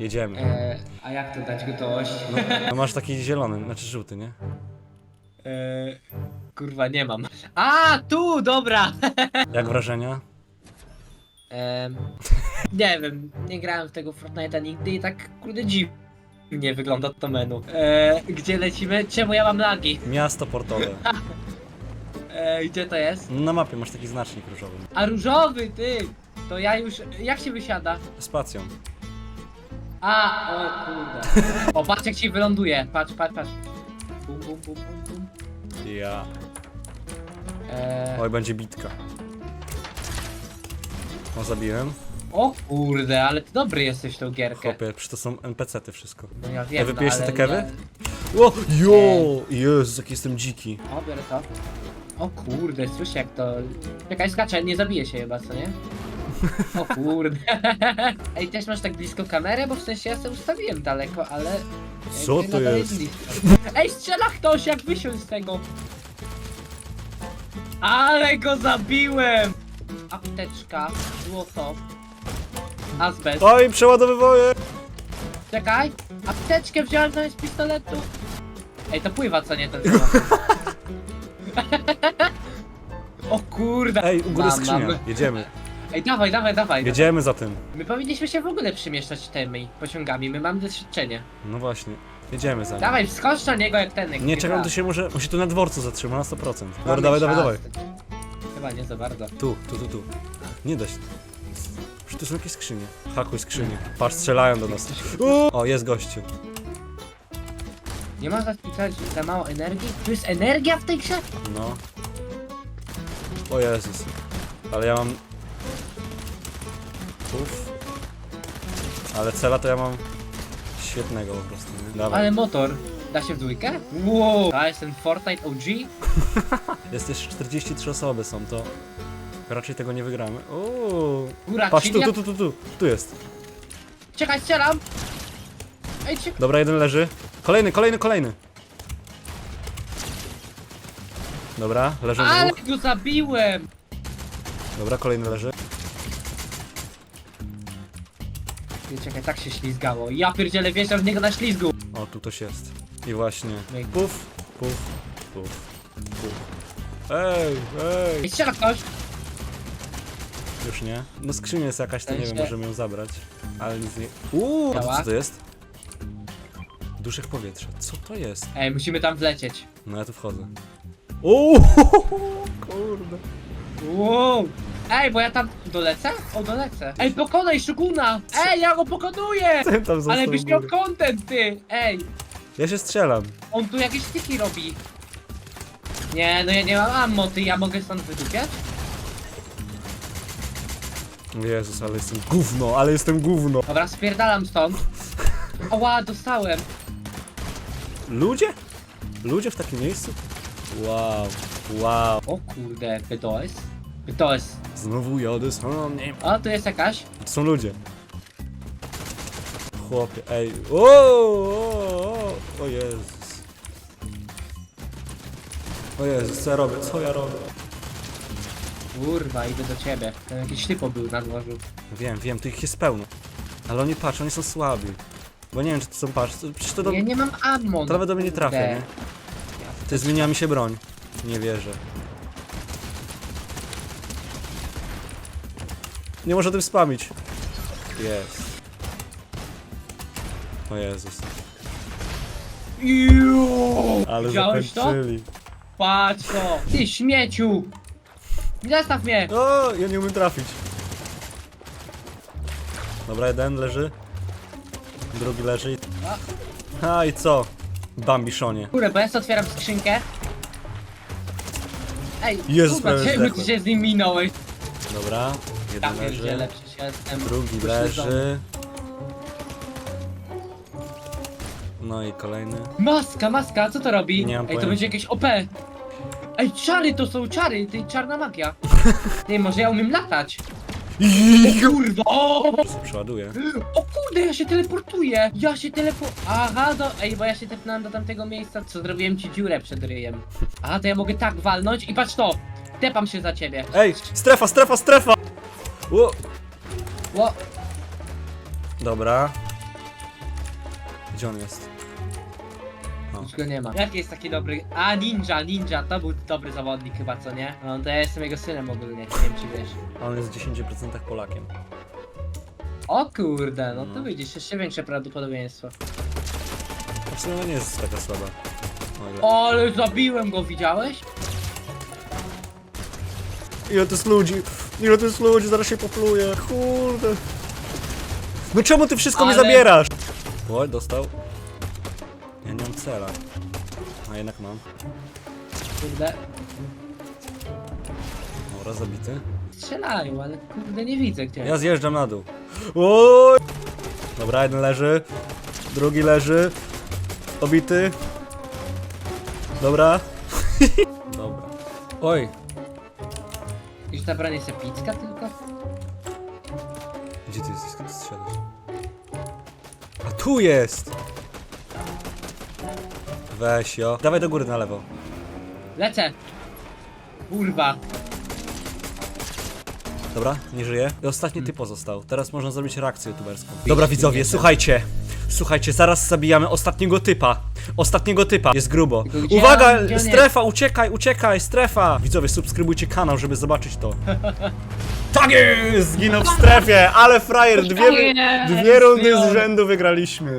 Jedziemy. E, a jak to dać gotowość? No, no masz taki zielony, znaczy żółty, nie? E, kurwa, nie mam. A, tu, dobra! Jak wrażenia? Em, nie wiem, nie grałem w tego Fortnite'a nigdy i tak kurde dziwnie wygląda to menu. E, gdzie lecimy? Czemu ja mam lagi? Miasto portowe. E, gdzie to jest? Na mapie masz taki znacznik różowy. A różowy, ty! To ja już... Jak się wysiada? Spacją. A, o kurde. O, patrz jak ci wyląduje. Patrz, patrz, patrz. Bum, bum, bum, bum, bum. Ja. E, Oj, będzie bitka. O, zabiłem. o kurde, ale ty dobry jesteś w tą gierkę. Chłopie, przecież to są NPC-ty wszystko. No ja wiem, wypijesz no, te ale kewy? ja- O, jo! Jezus, jaki jestem dziki. O, biorę to. O kurde, słyszę jak to... Czekaj, skaczę, nie zabije się chyba, co nie? O kurde. Ej, też masz tak blisko kamerę? Bo w sensie ja sobie ustawiłem daleko, ale... Co jakby to nadal jest? blisko. Ej, strzela ktoś, jak wysiąść z tego! Ale go zabiłem! Apteczka, złoto, azbest. Oj, przeładowywuję! Czekaj, apteczkę wziąłem zamiast pistoletu. Ej, to pływa co nie ten samochód. O kurde. Ej, u góry Mam, skrzynia. mam. Jedziemy. Ej, dawaj, dawaj, dawaj. Jedziemy za tym. My powinniśmy się w ogóle przemieszczać tymi pociągami, my mamy doświadczenie. No właśnie. Jedziemy za nim. Dawaj, wskocz na niego jak ten. jak Nie, czekam, to się może... On się tu na dworcu zatrzyma na 100%. Dobra, Mamy dawaj, dawaj, dawaj. Chyba nie za bardzo. Tu, tu, tu, tu. Nie da się. Przecież tu są jakieś skrzynie. Hakuj skrzynie. Patrz, strzelają do nas. O, o jest gościu. Nie można pisać za mało energii? Tu jest energia w tej grze? No. O Jezus. Ale ja mam... Ale cela to ja mam... Świetnego po prostu, nie? Dawaj. Ale motor. Da się w dwójkę? Wow. A jest ten Fortnite OG? Jest jeszcze 43 osoby są, to... Raczej tego nie wygramy. Uuu. Góra, Patrz, tu, czyli tu, tu, tu, tu. Tu jest. Czekaj, strzelam! Ej, czekaj. Dobra, jeden leży. Kolejny, kolejny, kolejny. Dobra, leży Ale dwóch. go zabiłem! Dobra, kolejny leży. Nie, czekaj, tak się ślizgało. Ja pierdzielę, wjeżdżam w niego na ślizgu. O, tu ktoś jest. I właśnie. Puf, puf, puf, puf. Ej, ej. Ej, strzela ktoś! Już nie. No skrzynia jest jakaś, to nie wiem, sensie- możemy ją zabrać. Ale nic nie... Uuu, a to Działa? co to jest? Duszek powietrza. Co to jest? Ej, musimy tam wlecieć. No ja tu wchodzę. Uuu, kurde. Wow! Ej, bo ja tam dolecę? O, dolecę. Ej, pokonaj Shuguna! Ej, ja go pokonuję! Ten tam został Ale byś miał góry. content, ty! Ej, Ja się strzelam. on tu jakieś styki robi. Nie, no ja nie mam ammo, ty, ja mogę stąd wydupiać? Jezus, ale jestem gówno, ale jestem gówno. Dobra, spierdalam stąd. Oła, dostałem. Ludzie? Ludzie w takim miejscu? Wow, wow. O kurde, PTOS. PTOS. Znowu jody są nie. O, tu jest jakaś. To są ludzie. Chłopie, ej. O, o, o, o Jezus. O Jezus, co ja robię? Co ja robię? Kurwa, idę do ciebie. Tam jakiś typo był na dworzu. Wiem, wiem, tu ich jest pełno. Ale oni patrzą, oni są słabi. Bo nie wiem, czy to są patrz. to- Przecież to, do, Ja nie mam ammo. to nawet do mnie nie trafia, nie? Ty zmienia mi się broń. Nie wierzę. Nie może tym spamić. Jest. O Jezus. Iu! Ale Widziałeś to? zakończyli. Patrz to! Ty śmieciu! Zostaw mnie! O, ja nie umiem trafić. Dobra, jeden leży. Drugi leży. i- A i co? Bambiszonie. Kurde, bo ja sobie otwieram skrzynkę. Ej, Jezus, kurwa, ty się z nim minąłeś? Dobra, Ja jeden pierdzielę, leży. przecież ja jestem Drugi leży. No i kolejny. Maska, maska, co to robi? Nie mam Ej, to pojęcia. będzie jakieś OP. Ej, czary to są czary, to jest czarna magia. Nie, może ja umiem latać. O kurwa! O, Przeładuję. o kurde, ja się teleportuję! Ja się telepo... Aha, do... Ej, bo ja się tepnąłem do tamtego miejsca, co zrobiłem ci dziurę przed ryjem. Aha, to ja mogę tak walnąć i patrz to! Tepam się za ciebie. Ej, strefa, strefa, strefa! O, Ło, dobra. Gdzie on jest? O. Już go nie ma. Jaki jest taki dobry... A, Ninja, Ninja, to był dobry zawodnik chyba, co nie? No to ja jestem jego synem ogólnie, nie wiem czy wiesz. A on jest w 10% Polakiem. O kurde, no to No. widzisz, jeszcze większe prawdopodobieństwo. W sumie nie jest taka słaba. O. Ale zabiłem go, widziałeś? Ile to jest ludzi? Ile to jest ludzi? Zaraz się popluje. Kurde. No czemu ty wszystko mi Ale- zabierasz? Oj, dostał. Ja nie mam cela. A jednak mam. Kurde. Dobra, zabity. Strzelają, ale kurde nie widzę gdzie. Ja zjeżdżam na dół. Oj! Dobra, jeden leży. Drugi leży. Obity. Dobra. Dobra. Oj, Już ta broń jest epicka tylko? gdzie ty jesteś? Strzelasz? A tu jest! Weź jo. Dawaj do góry na lewo. Lecę! Kurwa. Dobra, nie żyje. I ostatni ty pozostał. Teraz można zrobić reakcję youtuberską. Dobra widzowie, słuchajcie. Słuchajcie, zaraz zabijamy ostatniego typa. Ostatniego typa. Jest grubo. Gdzie Uwaga! on- gdzie on strefa, uciekaj, uciekaj, strefa! Widzowie, subskrybujcie kanał, żeby zobaczyć to. tak jest! Zginął w strefie, ale frajer, dwie, Tak dwie rundy z rzędu wygraliśmy.